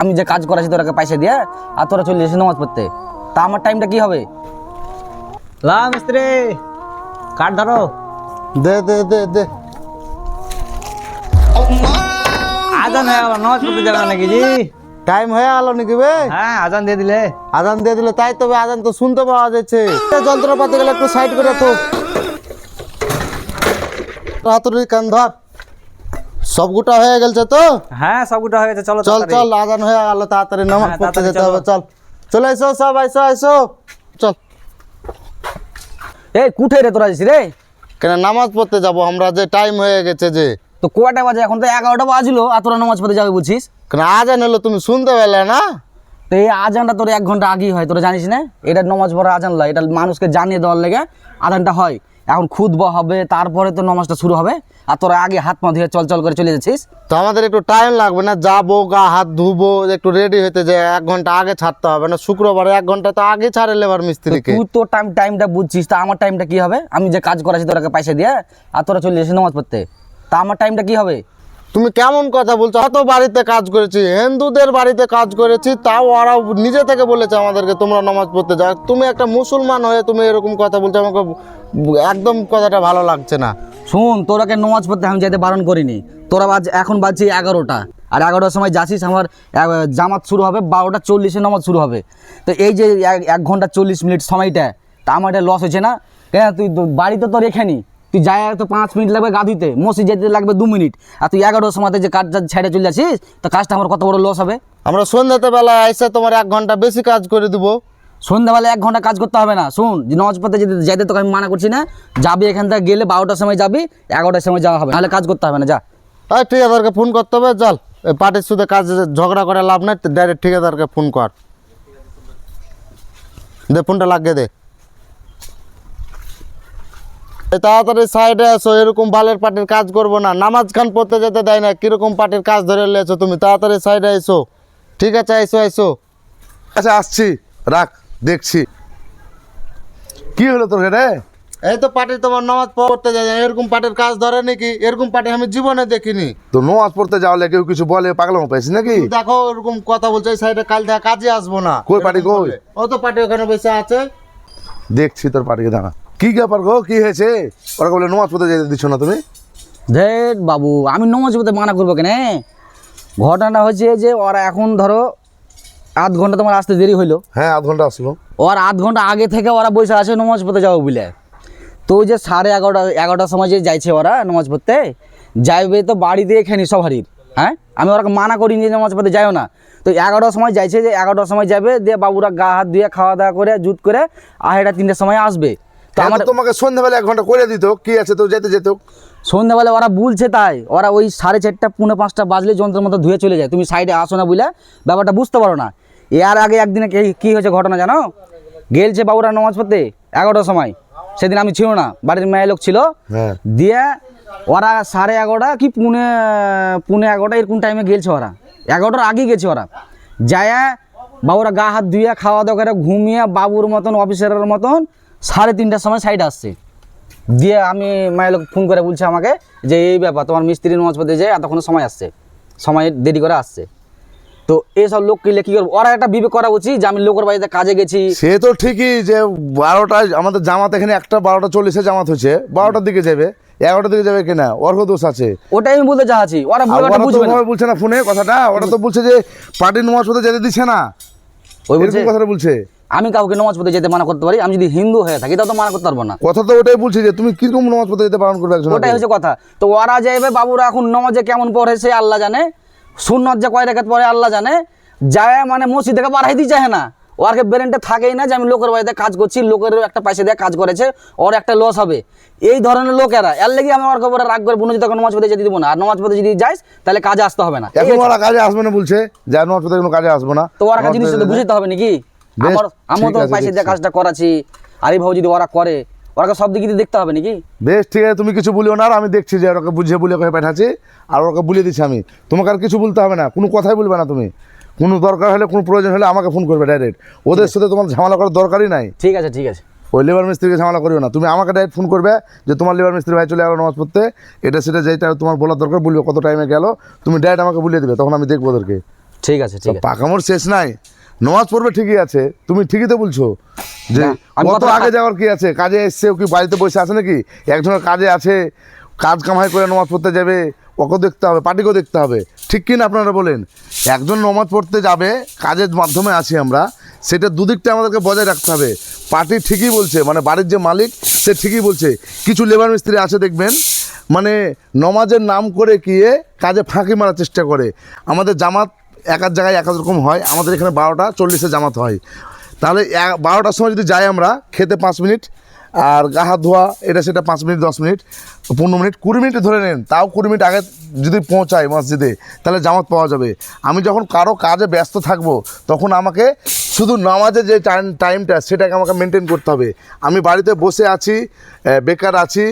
আমি যে কাজ করাছি তোরাকে পয়সা দিয়ে আর তোরা চলে যাচ্ছিস নামাজ পড়তে। তা আমার টাইমটা কি হবে? লা মিস্ত্রি কাঠ ধরো। দে দে দে দে। আজান হয়ে গেল নামাজ পড়তে যাবে নাকি জি? টাইম হয়ে গেল নাকি বে? হ্যাঁ আজান দিয়ে দিলে। আজান দিয়ে দিলে তাই তবে আজান তো শুনতে পাওয়া যাচ্ছে। যন্ত্রপাতি গেলে একটু সাইড করে তো হাতুড়ি কান ধর। সব গোটা হয়ে গেছে তো? হ্যাঁ সবগুলো হয়ে গেছে চলো চল চল আজান হয়ে গেল তাড়াতাড়ি নামাজ হ্যাঁ, পড়তে যেতে। হবে চল। চলে। এসো সব এসো এসো। চল। এই কুঠে রে তোরা রে? কেন নামাজ পড়তে যাব আমরা যে টাইম হয়ে গেছে যে। তো কয়টা বাজে? এখন তো এগারোটা বাজলো আর তোরা নামাজ পড়তে যাবে বলছিস? কেন আজান হলো তুমি শুনতে পেলে না? তো এই আজানটা তোর এক ঘণ্টা আগেই হয় তোরা জানিস না? এটা নামাজ পড়া আজান লয় এটা মানুষকে জানিয়ে দেওয়ার লেগে আজানটা হয়। এখন খুদবা হবে তারপরে তো নামাজটা শুরু হবে। আর তোরা আগে হাত পা ধুয়ে চল চল করে চলে যাচ্ছিস। তো আমাদের একটু টাইম লাগবে না যাব গা হাত ধুবো একটু রেডি হতে যে এক ঘণ্টা আগে ছাড়তে হবে না শুক্রবারে এক ঘণ্টা তো আগে ছাড়ে লেবার মিস্ত্রিকে। তুই তো টাইম টাইমটা বুঝছিস তা আমার টাইমটা কি হবে? আমি যে কাজ করাছি তোরাকে পয়সা দিয়ে আর তোরা চলে যাচ্ছিস নামাজ পড়তে। তা আমার টাইমটা কি হবে? তুমি কেমন কথা বলছো? অত বাড়িতে কাজ করেছি হিন্দুদের বাড়িতে কাজ করেছি তাও ওরা নিজে থেকে বলেছে আমাদেরকে তোমরা নামাজ পড়তে যাও। তুমি একটা মুসলমান হয়ে তুমি এরকম কথা বলছো আমাকে একদম কথাটা ভালো লাগছে না। শুন তোরাকে নামাজ পড়তে আমি যেতে বারণ করিনি। তোরা বাজ এখন বাজছে এগারোটা। আর এগারোটার সময় যাচ্ছিস, আমার জামাত শুরু হবে, বারোটা চল্লিশে নামাজ শুরু হবে। তো এই যে এক- ঘণ্টা চল্লিশ মিনিট সময়টা, তা আমার এটা লস হয়েছে না? কেন তুই বাড়িতে তো রেখেনি। তুই যাই তো পাঁচ মিনিট লাগবে গা ধুইতে যেতে লাগবে দু মিনিট। আর তুই এগারোটার সময়তে যে কাজটা ছেড়ে চলে যাচ্ছিস, তো কাজটা আমার কত বড় লস হবে? আমরা সন্ধ্যাতে বেলায় এসে তোমার এক ঘণ্টা বেশি কাজ করে দেবো। সন্ধ্যাবেলা এক ঘণ্টা কাজ করতে হবে না। শুন যে নামাজ পড়তে যেতে যাইতে তোকে আমি মানা করছি না যাবি এখান থেকে গেলে বারোটার সময় যাবি এগারোটার সময় যাওয়া হবে নাহলে কাজ করতে হবে না যা। আর ঠিকাদারকে ফোন করতে হবে চল পার্টির সাথে কাজ ঝগড়া করে লাভ নাই ডাইরেক্ট ঠিকাদারকে ফোন কর। দে ফোনটা লাগিয়ে দে। তাড়াতাড়ি সাইডে আসো এরকম বালের পার্টির কাজ করব না। নামাজ খান পড়তে যেতে দেয় না কীরকম পার্টির কাজ ধরে নিয়েছো তুমি? তাড়াতাড়ি সাইডে এসো। ঠিক আছে এসো এসো। আচ্ছা আসছি। রাখ। দেখছি। কি হলো তোর রে এই তো পার্টি তোমার নামাজ পড়তে যায় এরকম পার্টির কাজ ধরে নাকি? এরকম পার্টি আমি জীবনে দেখিনি। তো নোয়াজ পড়তে যাওয়ালে কেউ কিছু বলে? পাগলামো পাইছিস নাকি? দেখো এরকম কথা বলছে এই সাইডে কাল থেকে কাজে আসব না। কই পার্টি এরকম কই? ও তো পার্টি ওখানে বসে আছে। দেখছি তোর পাটিকে দাঁড়া। কি ব্যাপার গো? কি হয়েছে? ওরা বলে নামাজ পড়তে যেতে দিচ্ছ না তুমি? ধেট বাবু আমি নমাজ পড়তে মানা করব কেন ঘটনাটা হচ্ছে যে ওরা এখন ধরো আধ ঘণ্টা তোমার আসতে দেরি হইল। হ্যাঁ আধ ঘণ্টা আসলো। ওর আধ ঘণ্টা আগে থেকে ওরা বসে আছে নমাজ পড়তে যাব বলে। তো ওই যে সাড়ে এগারোটা এগারোটার সময় যে যাইছে ওরা নমাজ পড়তে যাইবে তো বাড়িতে এখানে সবারই। হ্যাঁ? আমি ওরা মানা করিনি যে নামাজ পড়তে যাইও না। তো এগারোটার সময় যাইছে যে এগারোটার সময় যাবে দিয়ে বাবুরা গা হাত ধুয়ে খাওয়া দাওয়া করে জুত করে আড়াইটা তিনটের সময় আসবে। তো আমার তোমাকে সন্ধ্যাবেলা এক ঘণ্টা করে দিত কি আছে তো যেতে যেত সন্ধ্যাবেলা ওরা বলছে তাই ওরা ওই সাড়ে চারটা পৌনে পাঁচটা বাজলে যন্ত্রের মতো ধুয়ে চলে যায়। তুমি সাইডে আসো না বুঝলে ব্যাপারটা বুঝতে পারো না। এর আগে একদিনে কি- কি হয়েছে ঘটনা জানো? গেলছে বাবুরা নামাজ পড়তে এগারোটার সময়। সেদিন আমি ছিল না বাড়ির মেয়ে লোক ছিল। হ্যাঁ। দিয়ে ওরা সাড়ে এগারোটা কি পুনে পুনে এগারোটা এরকম টাইমে গেলছে ওরা। এগারোটার আগেই গেছে ওরা। যায় বাবুরা গা হাত ধুয়ে খাওয়া দাওয়া করে ঘুমিয়ে বাবুর মতন অফিসারের মতন সাড়ে তিনটার সময় সাইড আসছে। দিয়ে আমি মায়ের লোক ফোন করে বলছে আমাকে যে এই ব্যাপার তোমার মিস্ত্রি নামাজ পড়তে যায় এতক্ষণ সময় আসছে। সময় দেরি করে আসছে। তো এইসব লোক কিলে কী করব? ওরা একটা বিবেক করা উচিত যে আমি লোকের বাড়িতে কাজে গেছি। সে তো ঠিকই যে বারোটায় আমাদের জামাত এখানে একটা বারোটা চল্লিশে জামাত হচ্ছে বারোটার দিকে যাবে এগারোটার দিকে যাবে কিনা অর্ঘ দোষ আছে। ওটাই আমি বলতে চাচ্ছি ওরা বলছে না ফোনে কথাটা ওরা তো বলছে যে পার্টি নামাজ পড়তে যেতে দিচ্ছে না। ওই কথাটা বলছে। আমি কাউকে নামাজ পড়তে যেতে মানা করতে পারি আমি যদি হিন্দু হয়ে থাকি তাও তো মানা করতে পারব না। কথা তো ওটাই বলছে যে তুমি কীরকম নামাজ পড়তে যেতে পালন করবে ওটাই হচ্ছে কথা। তো ওরা যাইবে বাবুরা এখন নামাজে কেমন পড়ে সে আল্লাহ জানে। সুন্নত যে কয় রেখাত পরে আল্লাহ জানে যায় মানে মসজিদ থেকে বাড়াই দিতে চায় না। ওরকে ব্রেনটা থাকেই না যে আমি লোকের বাড়িতে কাজ করছি লোকের একটা পয়সা দিয়ে কাজ করেছে ওর একটা লস হবে। এই ধরনের লোকেরা এর লেগে আমি ওর খবরে রাগ করে বুনো যদি নামাজ পড়তে যেতে দিব না। আর নামাজ পড়তে যদি যাইস তাহলে কাজে আসতে হবে না। এখন ওরা কাজে আসবে না বলছে যে নামাজ পড়তে কোনো কাজে আসব না। তো ওরা জিনিসটা বুঝতে হবে নাকি? আমার আমার তো পয়সা দিয়ে কাজটা করাচ্ছি। আর এইভাবে যদি ওরা করে ওরাকে সব দিকে দেখতে হবে নাকি? বেশ ঠিক আছে তুমি কিছু বলিও না আর আমি দেখছি যে ওকে বুঝিয়ে বলে ওকে পাঠাচ্ছি আর ওকে বলে দিচ্ছি আমি। তোমাকে আর কিছু বলতে হবে না কোনো কথাই বলবে না তুমি। কোনো দরকার হলে কোনো প্রয়োজন হলে আমাকে ফোন করবে ডাইরেক্ট ওদের সাথে তোমার ঝামেলা করার দরকারই নাই। ঠিক আছে ঠিক আছে। ওই লেবার মিস্ত্রিকে ঝামেলা করিও না। তুমি আমাকে ডাইরেক্ট ফোন করবে যে তোমার লেবার মিস্ত্রি ভাই চলে গেলো নামাজ পড়তে। এটা সেটা যেটা তোমার বলার দরকার বলবে কত টাইমে গেল। তুমি ডাইরেক্ট আমাকে বলিয়ে দেবে তখন আমি দেখব ওদেরকে। ঠিক আছে ঠিক আছে। পাকামোর শেষ নাই। নামাজ পড়বে ঠিকই আছে তুমি ঠিকই তো বলছো যে কত আগে যাওয়ার কি আছে? কাজে এসছে কি বাড়িতে বসে আছে নাকি? একজনের কাজে আছে কাজ কামাই করে নামাজ পড়তে যাবে ওকেও দেখতে হবে পার্টিকেও দেখতে হবে। ঠিক কি না আপনারা বলেন? একজন নমাজ পড়তে যাবে কাজের মাধ্যমে আছি আমরা সেটা দুদিকটা আমাদেরকে বজায় রাখতে হবে। পার্টি ঠিকই বলছে মানে বাড়ির যে মালিক সে ঠিকই বলছে। কিছু লেবার মিস্ত্রি আছে দেখবেন মানে নমাজের নাম করে গিয়ে কাজে ফাঁকি মারার চেষ্টা করে। আমাদের জামাত এক এক জায়গায় এক এক রকম হয়, আমাদের এখানে বারোটা চল্লিশে জামাত হয়। তাহলে বারোটার সময় যদি যাই আমরা, খেতে পাঁচ মিনিট, আর গা হাত ধোয়া, এটা সেটা পাঁচ মিনিট, দশ মিনিট, পনেরো মিনিট, কুড়ি মিনিট ধরে নেন, তাও কুড়ি মিনিট আগে যদি পৌঁছায় মসজিদে, তাহলে জামাত পাওয়া যাবে। আমি যখন কারও কাজে ব্যস্ত থাকব, তখন আমাকে শুধু নামাজের যে টাইম, টাইমটা, সেটাকে আমাকে মেনটেন করতে হবে। আমি বাড়িতে বসে আছি বেকার আছি,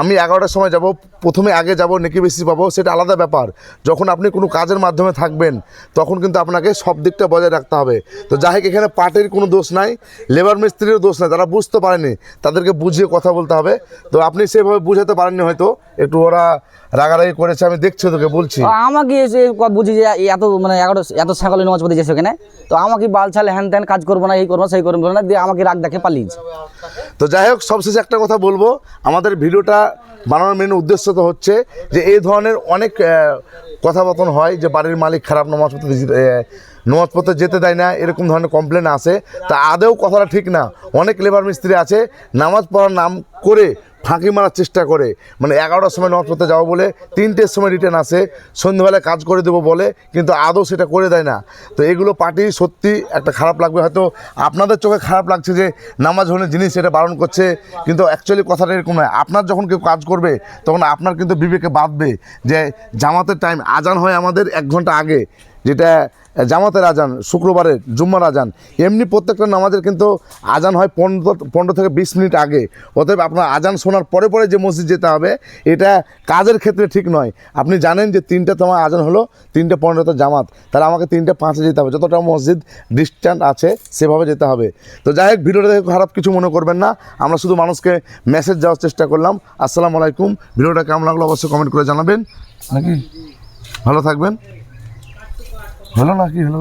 আমি এগারোটার সময় যাব প্রথমে আগে যাব নেকি বেশি পাবো সেটা আলাদা ব্যাপার। যখন আপনি কোনো কাজের মাধ্যমে থাকবেন তখন কিন্তু আপনাকে সব দিকটা বজায় রাখতে হবে। তো যাই হোক এখানে পার্টির কোনো দোষ নাই লেবার মিস্ত্রিরও দোষ নাই তারা বুঝতে পারেনি তাদেরকে বুঝিয়ে কথা বলতে হবে। তো আপনি সেভাবে বুঝাতে পারেননি হয়তো একটু ওরা রাগারাগি করেছে আমি দেখছি তোকে বলছি। আমাকে এসে বুঝি যে এত মানে এগারো এত সকালে নামাজ পড়তে যাচ্ছে ওখানে তো আমাকে বাল ছালে হ্যান ত্যান কাজ করব না এই করব না, সেই করব না দিয়ে আমাকে রাগ দেখে পালিয়েছে তো যাই হোক সবশেষে একটা কথা বলব আমাদের ভিডিওটা বানানোর মেন উদ্দেশ্য তো হচ্ছে যে এই ধরনের অনেক কথা কথাবার্তা হয় যে বাড়ির মালিক খারাপ নামাজ পড়তে আহ, যেতে দেয় না এরকম ধরনের কমপ্লেন আসে তা আদেও কথাটা ঠিক না। অনেক লেবার মিস্ত্রি আছে নামাজ পড়ার নাম করে ফাঁকি মারার চেষ্টা করে। মানে এগারোটার সময় পড়তে যাব বলে তিনটের সময় রিটার্ন আসে সন্ধ্যেবেলায় কাজ করে দেবো বলে কিন্তু আদৌ সেটা করে দেয় না। তো এগুলো পার্টি সত্যি একটা খারাপ লাগবে। হয়তো আপনাদের চোখে খারাপ লাগছে যে নামাজ হলে জিনিস এটা বারণ করছে কিন্তু অ্যাকচুয়ালি কথাটা এরকম নয়। আপনার যখন কেউ কাজ করবে তখন আপনার কিন্তু বিবেকে বাঁধবে যে জামাতের টাইম আজান হয় আমাদের এক ঘণ্টা আগে। যেটা জামাতের আজান শুক্রবারের জুম্মার আজান এমনি প্রত্যেকটা নামাজের কিন্তু আজান হয় পনেরো পনেরো থেকে বিশ মিনিট আগে। অতএব আপনার আজান শোনার পরে পরে যে মসজিদ যেতে হবে এটা কাজের ক্ষেত্রে ঠিক নয়। আপনি জানেন যে তিনটে তোমার আজান হলো তিনটে পনেরোতে জামাত। তাহলে আমাকে তিনটে পাঁচে যেতে হবে। যতটা মসজিদ ডিস্ট্যান্স আছে সেভাবে যেতে হবে। তো যাই হোক ভিডিওটা দেখে খারাপ কিছু মনে করবেন না। আমরা শুধু মানুষকে মেসেজ দেওয়ার চেষ্টা করলাম। আসসালামু আলাইকুম। ভিডিওটা কেমন লাগল অবশ্যই কমেন্ট করে জানাবেন। নাকি? ভালো থাকবেন। হলো না কি হলো